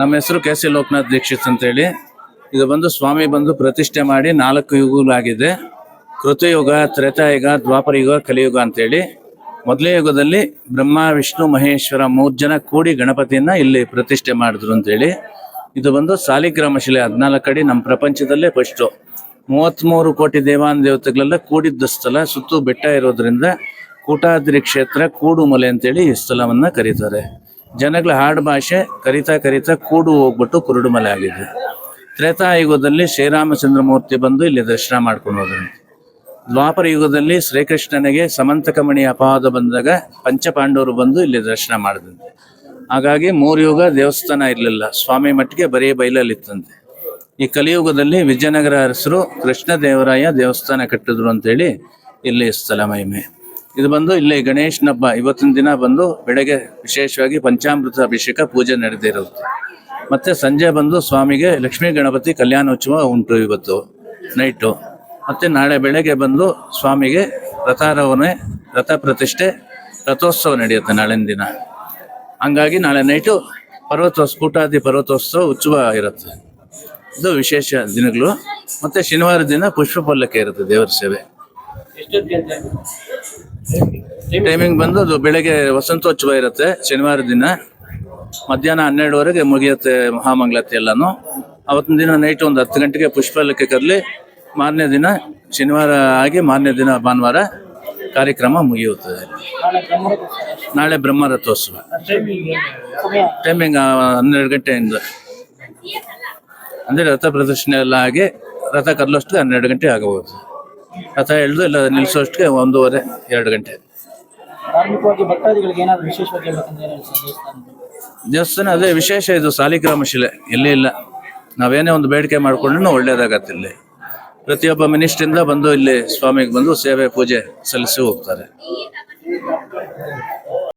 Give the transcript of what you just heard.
ನಮ್ಮ ಹೆಸರು K C Lokanath Dixit ಅಂತೇಳಿ. ಇದು ಬಂದು ಸ್ವಾಮಿ ಬಂದು ಪ್ರತಿಷ್ಠೆ ಮಾಡಿ ನಾಲ್ಕು ಯುಗಗಳಾಗಿದೆ. ಕೃತಯುಗ, ತ್ರೇತಾಯುಗ, ದ್ವಾಪರಯುಗ, ಕಲಿಯುಗ ಅಂತೇಳಿ. ಮೊದಲೇ ಯುಗದಲ್ಲಿ ಬ್ರಹ್ಮ, ವಿಷ್ಣು, ಮಹೇಶ್ವರ ಮೂರು ಜನ ಕೂಡಿ ಗಣಪತಿಯನ್ನ ಇಲ್ಲಿ ಪ್ರತಿಷ್ಠೆ ಮಾಡಿದ್ರು ಅಂತೇಳಿ. ಇದು ಬಂದು ಸಾಲಿಗ್ರಾಮ ಶಿಲೆ ಹದಿನಾಲ್ಕು ಅಡಿ ನಮ್ಮ ಪ್ರಪಂಚದಲ್ಲೇ ಫಸ್ಟು ಮೂವತ್ತ್ಮೂರು ಕೋಟಿ ದೇವಾನ ದೇವತೆಗಳೆಲ್ಲ ಕೂಡಿದ್ದ ಸ್ಥಳ, ಸುತ್ತು ಬೆಟ್ಟ ಇರೋದ್ರಿಂದ ಕೂಟಾದ್ರಿ ಕ್ಷೇತ್ರ ಕೂಡು ಮಲೆ ಅಂತೇಳಿ ಈ ಸ್ಥಳವನ್ನ ಕರೀತಾರೆ. ಜನಗಳ ಹಾಡು ಭಾಷೆ ಕರಿತಾ ಕರಿತಾ ಕೂಡು ಹೋಗ್ಬಿಟ್ಟು ಕುರುಡುಮಲೆ ಆಗಿದೆ ತ್ರೇತಾಯುಗದಲ್ಲಿ ಶ್ರೀರಾಮಚಂದ್ರ ಮೂರ್ತಿ ಬಂದು ಇಲ್ಲಿ ದರ್ಶನ ಮಾಡ್ಕೊಂಡು ಹೋದ್ರಂತೆ ದ್ವಾಪರ ಯುಗದಲ್ಲಿ ಶ್ರೀಕೃಷ್ಣನಿಗೆ ಸಮಂತಕಮಣಿ ಅಪವಾದ ಬಂದಾಗ ಪಂಚಪಾಂಡವರು ಬಂದು ಇಲ್ಲಿ ದರ್ಶನ ಮಾಡಿದಂತೆ ಹಾಗಾಗಿ ಮೂರು ಯುಗ ದೇವಸ್ಥಾನ ಇರಲಿಲ್ಲ, ಸ್ವಾಮಿ ಮಟ್ಟಿಗೆ ಬರೀ ಬಯಲಲ್ಲಿತ್ತಂತೆ ಈ ಕಲಿಯುಗದಲ್ಲಿ ವಿಜಯನಗರ ಅರಸರು ಕೃಷ್ಣದೇವರಾಯ ದೇವಸ್ಥಾನ ಕಟ್ಟಿದ್ರು ಅಂತೇಳಿ ಇಲ್ಲಿ ಸ್ಥಳ ಮಹಿಮೆ. ಇದು ಬಂದು ಇಲ್ಲಿ ಗಣೇಶನ ಹಬ್ಬ ಇವತ್ತಿನ ದಿನ ಬಂದು ಬೆಳಗ್ಗೆ ವಿಶೇಷವಾಗಿ ಪಂಚಾಮೃತ ಅಭಿಷೇಕ ಪೂಜೆ ನಡೆದಿರುತ್ತೆ ಮತ್ತೆ ಸಂಜೆ ಬಂದು ಸ್ವಾಮಿಗೆ ಲಕ್ಷ್ಮೀ ಗಣಪತಿ ಕಲ್ಯಾಣೋತ್ಸವ ಉಂಟು ಇವತ್ತು ನೈಟು ಮತ್ತೆ ನಾಳೆ ಬೆಳಗ್ಗೆ ಬಂದು ಸ್ವಾಮಿಗೆ ರಥಾರೋಹಣೆ, ರಥ ಪ್ರತಿಷ್ಠೆ, ರಥೋತ್ಸವ ನಡೆಯುತ್ತೆ ನಾಳೆ ದಿನ. ಹಂಗಾಗಿ ನಾಳೆ ನೈಟು ಪರ್ವತೋತ್ಸವ ಕೂಟಾದಿ ಪರ್ವತೋತ್ಸವ ಉತ್ಸವ ಇರುತ್ತೆ. ಇದು ವಿಶೇಷ ದಿನಗಳು. ಮತ್ತೆ ಶನಿವಾರ ದಿನ ಪುಷ್ಪ ಪಲ್ಲಕ್ಕೆ ಇರುತ್ತೆ ದೇವರ ಸೇವೆ. ಟೈಮಿಂಗ್ ಬಂದು ಅದು ಬೆಳಗ್ಗೆ ವಸಂತೋತ್ಸವ ಇರುತ್ತೆ, ಶನಿವಾರ ದಿನ. ಮಧ್ಯಾಹ್ನ ಹನ್ನೆರಡುವರೆಗೆ ಮುಗಿಯುತ್ತೆ ಮಹಾಮಂಗಳಾರತಿ ಎಲ್ಲಾನು. ಅವತ್ತಿನ ದಿನ ನೈಟ್ ಒಂದು ಹತ್ತು ಗಂಟೆಗೆ ಪುಷ್ಪಲಕ್ಕೆ ಕರಲಿ, ಮಾರನೇ ದಿನ ಶನಿವಾರ ಆಗಿ ಮಾರನೇ ದಿನ ಭಾನುವಾರ ಕಾರ್ಯಕ್ರಮ ಮುಗಿಯುತ್ತದೆ ನಾಳೆ ಬ್ರಹ್ಮ ರಥೋತ್ಸವ ಟೈಮಿಂಗ್ ಹನ್ನೆರಡು ಗಂಟೆಯಿಂದ. ಅಂದರೆ ರಥ ಪ್ರದರ್ಶನ ಎಲ್ಲ ಆಗಿ ರಥ ಕರ್ಲೋಷ್ಟು ಹನ್ನೆರಡು ಗಂಟೆ ಆಗಬಹುದು ರಥ ಎಳೆದು ಎಲ್ಲ ನಿಲ್ಲಿಸೋಷ್ಟಕ್ಕೆ ಒಂದೂವರೆ ಎರಡು ಗಂಟೆ. ಧಾರ್ಮಿಕವಾಗಿ ಭಕ್ತಾದಿಗಳಿಗೆ ಏನಾದ್ರು ವಿಶೇಷವಾಗಿ ಹೇಳ್ಬೇಕಂದ್ರೆ ಏನು ಹೇಳ್ತೀರಾ ದೇವಸ್ಥಾನದ ದೇವಸ್ಥಾನ ಅದೇ ವಿಶೇಷ ಇದು ಸಾಲಿಗ್ರಾಮ ಶಿಲೆ. ಎಲ್ಲಿ ಇಲ್ಲ. ನಾವೇನೇ ಒಂದು ಬೇಡಿಕೆ ಮಾಡ್ಕೊಂಡ್ರೂ ಒಳ್ಳೇದಾಗತ್ತೆ ಇಲ್ಲಿ. ಪ್ರತಿಯೊಬ್ಬ ಮಿನಿಸ್ಟ್ರಿಂದ ಬಂದು ಇಲ್ಲಿ ಸ್ವಾಮಿಗೆ ಬಂದು ಸೇವೆ ಪೂಜೆ ಸಲ್ಲಿಸಿ ಹೋಗ್ತಾರೆ.